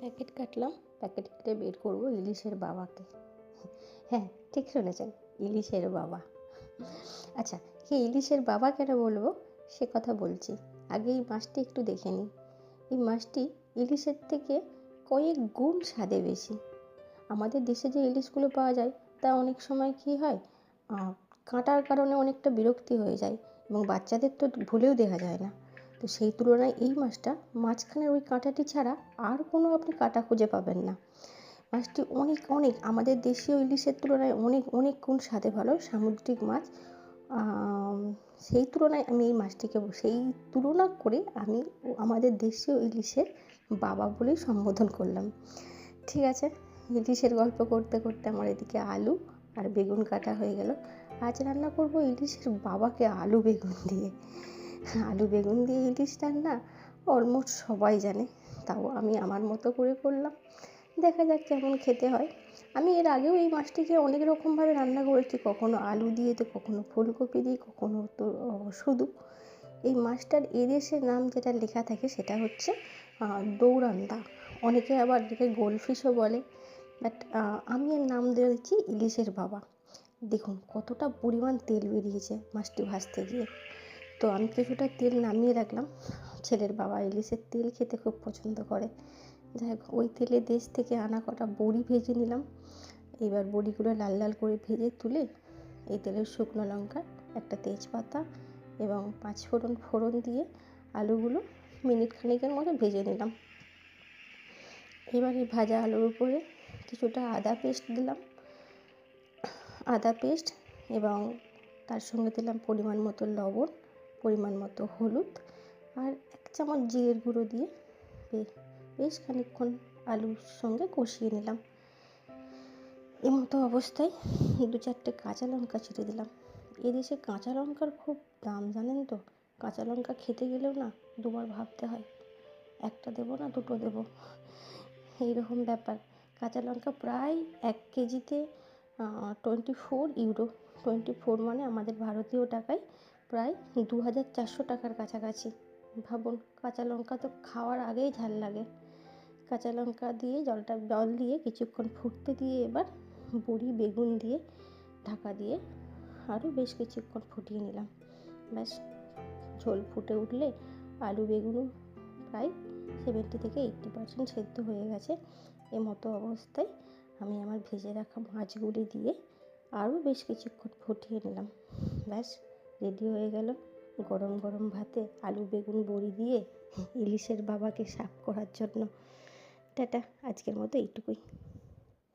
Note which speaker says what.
Speaker 1: Packet কাটলাম, packet কেটে বের করব ইলিশের বাবাকে। হ্যাঁ ঠিক শুনেছেন, ইলিশের বাবা। আচ্ছা এই ইলিশের বাবা কেন বলব? সে কথা বলছি। আগে এই মাছটি একটু দেখে নিই। এই মাছটি ইলিশের থেকে কয়েক গুণ স্বাদে বেশি। আমাদের দেশে যে ইলিশগুলো পাওয়া যায়, তা অনেক সময় কি হয় কাঁটার কারণে অনেকটা বিরক্তি হয়ে যায় এবং বাচ্চাদের তো ভুলেও দেখা যায় না। তো সেই তুলনায় এই মাছটা মাঝখানের ওই কাঁটাটি ছাড়া আর কোনো আপনি কাঁটা খুঁজে পাবেন না। মাছটি অনেক অনেক আমাদের দেশীয় ইলিশের তুলনায় অনেক অনেক গুণ স্বাদে ভালো, সামুদ্রিক মাছ। সেই তুলনায় আমি এই মাছটিকে, সেই তুলনা করে আমি আমাদের দেশীয় ইলিশের বাবা বলেই সম্বোধন করলাম। ঠিক আছে, ইলিশের গল্প করতে করতে আমার এদিকে আলু আর বেগুন কাটা হয়ে গেল। আজ রান্না করব ইলিশের বাবাকে আলু বেগুন দিয়ে। আলু বেগুন দিয়ে ইলিশ রান্না অলমোস্ট সবাই জানে তাও আমি আমার মতো করে করলাম। দেখা যাক কেমন খেতে হয়। আমি এর আগেও এই মাছটিকে অনেক রকমভাবে রান্না করেছি কখনো আলু দিয়ে তো কখনো ফুলকপি দিয়ে কখনো তো শুধু। এই মাছটার এদেশের নাম যেটা লেখা থাকে সেটা হচ্ছে আহ, দৌরান্দা অনেকে আবার এটাকে গোলফিশও বলে। বাট আমি এর নাম দিয়েছি ইলিশের বাবা। দেখুন কতটা পরিমাণ তেল বেরিয়েছে মাছটি ভাজতে গিয়ে। তো আমি কিছুটা তেল নামিয়ে রাখলাম। ছেলের বাবা ইলিশের তেল খেতে খুব পছন্দ করে। যাই হোক, ওই তেলে দেশ থেকে আনা কটা বড়ি ভেজে নিলাম। এবার বড়িগুলো লাল লাল করে ভেজে তুলে এই তেলের শুকনো লঙ্কা, একটা তেজপাতা এবং পাঁচ ফোড়ন ফোড়ন দিয়ে আলুগুলো মিনিট খানেকের মতো ভেজে নিলাম। এবার এই ভাজা আলুর উপরে কিছুটা আদা পেস্ট দিলাম। আদা পেস্ট এবং তার সঙ্গে দিলাম পরিমাণ মতো লবণ। পরিমাণ মতো হলুদ আর এক চামচ জিরের গুঁড়ো দিয়ে বেশ খানিকক্ষণ আলুর সঙ্গে কষিয়ে নিলাম। এই মতো অবস্থায় দু চারটে কাঁচা লঙ্কা ছিঁড়ে দিলাম। এদেশে কাঁচা লঙ্কার খুব দাম, জানেন তো? কাঁচা লঙ্কা খেতে গেলেও না দুবার ভাবতে হয়, একটা দেবো না দুটো দেবো? এইরকম ব্যাপার। কাঁচা লঙ্কা প্রায় এক কেজিতে twenty four euro twenty four মানে আমাদের ভারতীয় টাকায় প্রায় দু হাজার চারশো টাকার কাছাকাছি। ভাবুন, কাঁচা লঙ্কা তো খাওয়ার আগেই ঝাল লাগে। কাঁচা লঙ্কা দিয়ে জলটা, জল দিয়ে কিছুক্ষণ ফুটতে দিয়ে এবার বড়ি, বেগুন দিয়ে ঢাকা দিয়ে আরও বেশ কিছুক্ষণ ফুটিয়ে নিলাম। ব্যাস, ঝোল ফুটে উঠলে আলু, বেগুনও প্রায় সেভেন্টি থেকে এইট্টি পার্সেন্ট সেদ্ধ হয়ে গেছে। এ মতো অবস্থায় আমি আমার ভেজে রাখা মাছগুলি দিয়ে আরও বেশ কিছুক্ষণ ফুটিয়ে নিলাম। ব্যাস রেডি হয়ে গেল। গরম গরম ভাতে আলু, বেগুন, বড়ি দিয়ে ইলিশের বাবাকে সাফ করার জন্য। টাটা, আজকের মতো এইটুকুই।